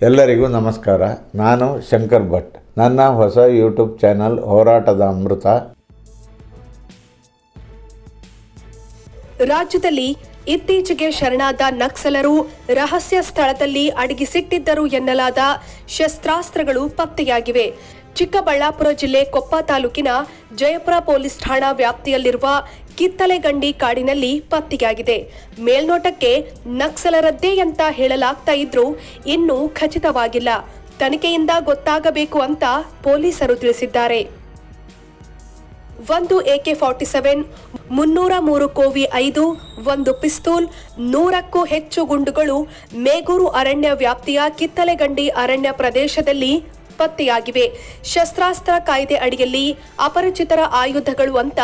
ಎಲ್ಲರಿಗೂ ನಮಸ್ಕಾರ. ನಾನು ಶಂಕರ್ ಭಟ್. ನನ್ನ ಹೊಸ ಯೂಟ್ಯೂಬ್ ಚಾನಲ್ ಹೋರಾಟದ ಅಮೃತ. ರಾಜ್ಯದಲ್ಲಿ ಇತ್ತೀಚೆಗೆ ಶರಣಾದ ನಕ್ಸಲರು ರಹಸ್ಯ ಸ್ಥಳದಲ್ಲಿ ಅಡಗಿಸಿಟ್ಟಿದ್ದರು ಎನ್ನಲಾದ ಶಸ್ತ್ರಾಸ್ತ್ರಗಳು ಪತ್ತೆಯಾಗಿವೆ. ಚಿಕ್ಕಬಳ್ಳಾಪುರ ಜಿಲ್ಲೆ ಕೊಪ್ಪ ತಾಲೂಕಿನ ಜಯಪುರ ಪೊಲೀಸ್ ಠಾಣಾ ವ್ಯಾಪ್ತಿಯಲ್ಲಿರುವ ಕಿತ್ತಲೆಗಂಡಿ ಕಾಡಿನಲ್ಲಿ ಪತ್ತೆಯಾಗಿದೆ. ಮೇಲ್ನೋಟಕ್ಕೆ ನಕ್ಸಲರದ್ದೇ ಅಂತ ಹೇಳಲಾಗ್ತಾ ಇದ್ರೂ ಇನ್ನೂ ಖಚಿತವಾಗಿಲ್ಲ. ತನಿಖೆಯಿಂದ ಗೊತ್ತಾಗಬೇಕು ಅಂತ ಪೊಲೀಸರು ತಿಳಿಸಿದ್ದಾರೆ. ಒಂದು ಎಕೆ ಫಾರ್ಟಿ ಸೆವೆನ್, ಮುನ್ನೂರ ಮೂರು ಕೋವಿ ಐದು, ಒಂದು ಪಿಸ್ತೂಲ್, ನೂರಕ್ಕೂ ಹೆಚ್ಚು ಗುಂಡುಗಳು ಮೇಗೂರು ಅರಣ್ಯ ವ್ಯಾಪ್ತಿಯ ಕಿತ್ತಲೆಗಂಡಿ ಅರಣ್ಯ ಪ್ರದೇಶದಲ್ಲಿ ಪತ್ತೆಯಾಗಿವೆ ಶಸ್ತ್ರಾಸ್ತ್ರ ಕಾಯ್ದೆ ಅಡಿಯಲ್ಲಿ ಅಪರಿಚಿತರ ಆಯುಧಗಳು ಅಂತ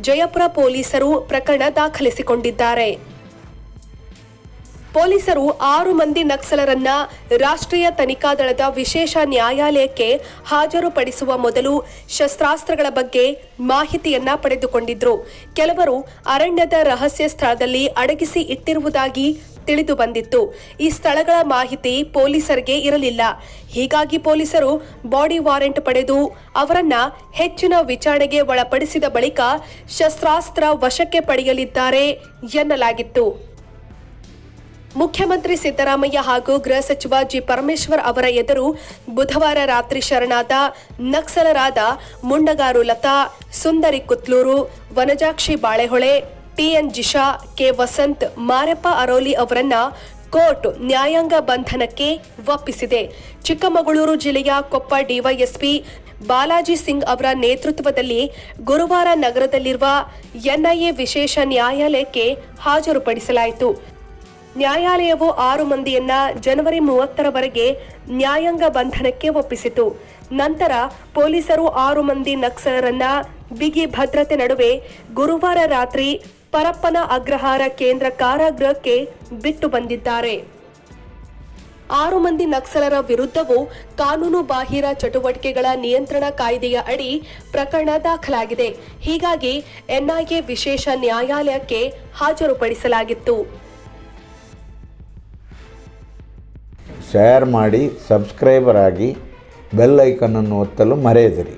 ಜಯಪುರ ಪೊಲೀಸರು ಪ್ರಕರಣ ದಾಖಲಿಸಿಕೊಂಡಿದ್ದಾರೆ. ಪೊಲೀಸರು ಆರು ಮಂದಿ ನಕ್ಸಲರನ್ನ ರಾಷ್ಟ್ರೀಯ ತನಿಖಾ ದಳದ ವಿಶೇಷ ನ್ಯಾಯಾಲಯಕ್ಕೆ ಹಾಜರುಪಡಿಸುವ ಮೊದಲು ಶಸ್ತ್ರಾಸ್ತ್ರಗಳ ಬಗ್ಗೆ ಮಾಹಿತಿಯನ್ನ ಪಡೆದುಕೊಂಡಿದ್ರು. ಕೆಲವರು ಅರಣ್ಯದ ರಹಸ್ಯ ಸ್ಥಳದಲ್ಲಿ ಅಡಗಿಸಿ ಇಟ್ಟಿರುವುದಾಗಿ ತಿಳಿದು ಬಂದಿತ್ತು. ಈ ಸ್ಥಳಗಳ ಮಾಹಿತಿ ಪೊಲೀಸರಿಗೆ ಇರಲಿಲ್ಲ. ಹೀಗಾಗಿ ಪೊಲೀಸರು ಬಾಡಿ ವಾರೆಂಟ್ ಪಡೆದು ಅವರನ್ನ ಹೆಚ್ಚಿನ ವಿಚಾರಣೆಗೆ ಒಳಪಡಿಸಿದ ಬಳಿಕ ಶಸ್ತ್ರಾಸ್ತ್ರ ವಶಕ್ಕೆ ಪಡೆಯಲಿದ್ದಾರೆ ಎನ್ನಲಾಗಿತ್ತು. ಮುಖ್ಯಮಂತ್ರಿ ಸಿದ್ದರಾಮಯ್ಯ ಹಾಗೂ ಗೃಹ ಸಚಿವ ಜಿ. ಪರಮೇಶ್ವರ್ ಅವರ ಎದುರು ಬುಧವಾರ ರಾತ್ರಿ ಶರಣಾದ ನಕ್ಸಲರಾದ ಮುಂಡಗಾರು ಲತಾ, ಸುಂದರಿ ಕುತ್ಲೂರು, ವನಜಾಕ್ಷಿ ಬಾಳೆಹೊಳೆ ಟಿಎನ್ ಜಿಶಾ ಕೆ ವಸಂತ್ ಮಾರಪ್ಪ ಅರೋಲಿ ಅವರನ್ನ ಕೋರ್ಟ್ ನ್ಯಾಯಾಂಗ ಬಂಧನಕ್ಕೆ ಒಪ್ಪಿಸಿದೆ. ಚಿಕ್ಕಮಗಳೂರು ಜಿಲ್ಲೆಯ ಕೊಪ್ಪ ಡಿವೈಎಸ್ಪಿ ಬಾಲಾಜಿ ಸಿಂಗ್ ಅವರ ನೇತೃತ್ವದಲ್ಲಿ ಗುರುವಾರ ನಗರದಲ್ಲಿರುವ ಎನ್ಐಎ ವಿಶೇಷ ನ್ಯಾಯಾಲಯಕ್ಕೆ ಹಾಜರುಪಡಿಸಲಾಯಿತು. ನ್ಯಾಯಾಲಯವು ಆರು ಮಂದಿಯನ್ನ ಜನವರಿ ಮೂವತ್ತರವರೆಗೆ ನ್ಯಾಯಾಂಗ ಬಂಧನಕ್ಕೆ ಒಪ್ಪಿಸಿತು ನಂತರ ಪೊಲೀಸರು ಆರು ಮಂದಿ ನಕ್ಸಲರನ್ನ ಬಿಗಿ ಭದ್ರತೆ ನಡುವೆ ಗುರುವಾರ ರಾತ್ರಿ ಪರಪ್ಪನ ಅಗ್ರಹಾರ ಕೇಂದ್ರ ಕಾರಾಗೃಹಕ್ಕೆ ಬಿಟ್ಟು ಬಂದಿದ್ದಾರೆ. ಆರು ಮಂದಿ ನಕ್ಸಲರ ವಿರುದ್ಧವೂ ಕಾನೂನು ಬಾಹಿರ ಚಟುವಟಿಕೆಗಳ ನಿಯಂತ್ರಣ ಕಾಯ್ದೆಯ ಅಡಿ ಪ್ರಕರಣ ದಾಖಲಾಗಿದೆ. ಹೀಗಾಗಿ ಎನ್ಐಎ ವಿಶೇಷ ನ್ಯಾಯಾಲಯಕ್ಕೆ ಹಾಜರುಪಡಿಸಲಾಗಿತ್ತು. ಶೇರ್ ಮಾಡಿ ಸಬ್ಸ್ಕ್ರೈಬರ್ ಆಗಿ ಬೆಲ್ ಐಕನನ್ನು ಒತ್ತಲು ಮರೆಯದಿರಿ.